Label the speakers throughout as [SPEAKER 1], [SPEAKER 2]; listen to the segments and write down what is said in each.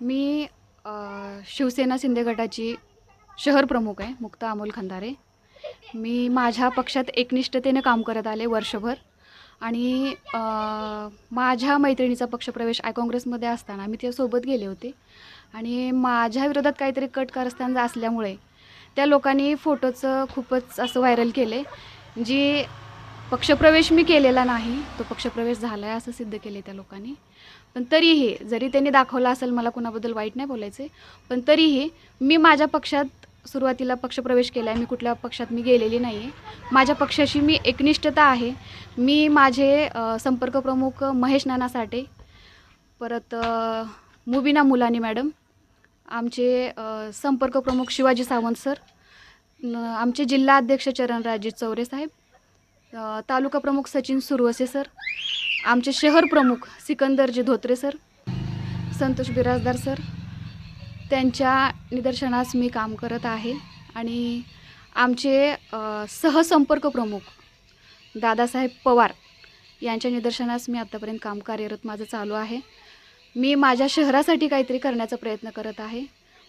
[SPEAKER 1] मी शिवसेना शिंदे गटाची शहर प्रमुख आहे मुक्ता अमोल खंदारे. मी माझ्या पक्षात एकनिष्ठतेने काम करत आले वर्षभर आणि माझ्या मैत्रिणीचा पक्षप्रवेश आय काँग्रेसमध्ये असताना मी त्यासोबत गेले होते. आणि माझ्या विरोधात काहीतरी कट कारस्थान असल्यामुळे त्या लोकांनी फोटोचं खूपच असं व्हायरल केले जी पक्षप्रवेश मी केलेला नाही. तो पक्षप्रवेश झाला आहे असं सिद्ध केले त्या लोकांनी. पण तरीही जरी त्यांनी दाखवला असेल मला कुणाबद्दल वाईट नाही बोलायचे पण तरीही मी माझ्या पक्षात सुरुवातीला पक्षप्रवेश केला आहे मी कुठल्या पक्षात मी गेलेली नाही आहे माझ्या पक्षाशी मी एकनिष्ठता आहे. मी माझे संपर्क प्रमुख महेश नाना साठे परत मुबिना मुलानी मॅडम आमचे संपर्क प्रमुख शिवाजी सावंत सर आमचे जिल्हा अध्यक्ष चरणराजे चौरे साहेब तालुका प्रमुख सचिन सुरवसे सर. आमचे शहर प्रमुख सिकंदरजी धोत्रे सर. संतोष बिराजदार सर. त्यांच्या निदर्शनास मी काम करत आहे आणि आमचे सहसंपर्क प्रमुख दादासाहेब पवार यांच्या निदर्शनास मी आत्तापर्यंत काम कार्यरत माझं चालू आहे. मी माझ्या शहरासाठी काहीतरी करण्याचा प्रयत्न करत आहे.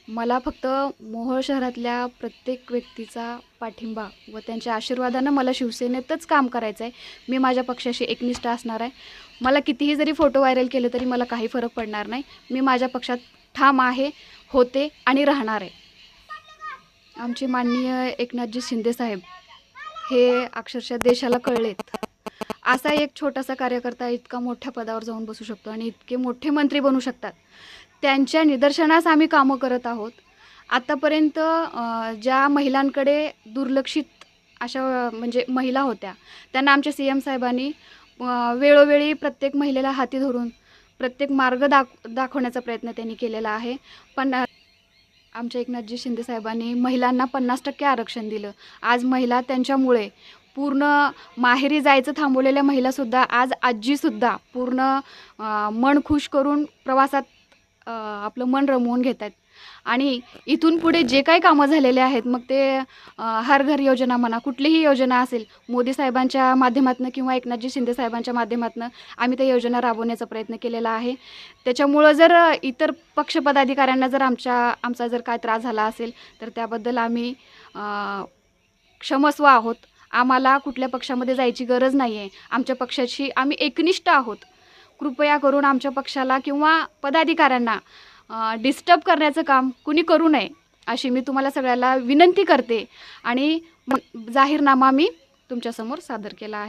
[SPEAKER 1] मला फक्त मोहोळ शहरातल्या प्रत्येक व्यक्तीचा पाठिंबा व त्यांच्या आशीर्वादानं मला शिवसेनेतच काम करायचं आहे मी माझ्या पक्षाशी एकनिष्ठ असणार आहे. मला कितीही जरी फोटो व्हायरल केले तरी मला काही फरक पडणार नाही. मी माझ्या पक्षात ठाम आहे होते आणि राहणार आहे. आमचे माननीय एकनाथजी शिंदेसाहेब हे अक्षरशः देशाला कळलेत. असा एक छोटासा कार्यकर्ता इतका मोठ्या पदावर जाऊन बसू शकतो आणि इतके मोठे मंत्री बनू शकतात. त्यांच्या निदर्शनास आम्ही कामं करत आहोत. आत्तापर्यंत ज्या महिलांकडे दुर्लक्षित अशा म्हणजे महिला होत्या त्यांना आमच्या सी एम साहेबांनी वेळोवेळी प्रत्येक महिलेला हाती धरून प्रत्येक मार्ग दाख दाखवण्याचा प्रयत्न त्यांनी केलेला आहे. पण आमच्या एकनाथजी शिंदे साहेबांनी महिलांना पन्नास टक्के आरक्षण दिलं. आज महिला त्यांच्यामुळे पूर्ण माहेरी जायचं थांबवलेल्या महिलासुद्धा आज आजीसुद्धा पूर्ण मन खुश करून प्रवासात आपलं मन रमवून घेत आहेत आणि इथून पुढे जे काही कामं झालेले आहेत मग ते हर घर योजना म्हणा कुठलीही योजना असेल मोदी साहेबांच्या माध्यमातून किंवा एकनाथजी शिंदे साहेबांच्या माध्यमातून आम्ही त्या योजना राबवण्याचा प्रयत्न केलेला आहे. त्याच्यामुळं जर इतर पक्षपदाधिकाऱ्यांना जर आमच्या आमचा जर काय त्रास झाला असेल तर त्याबद्दल आम्ही क्षमस्व आहोत. आम्हाला कुठल्या पक्षामध्ये जायची गरज नाही आहे आमच्या पक्षाशी आम्ही एकनिष्ठ आहोत. कृपया करून आमच्या पक्षाला किंवा पदाधिकाऱ्यांना डिस्टर्ब करण्याचं काम कुणी करू नये अशी मी तुम्हाला सगळ्याला विनंती करते. आणि जाहीरनामा मी तुमच्यासमोर सादर केला आहे.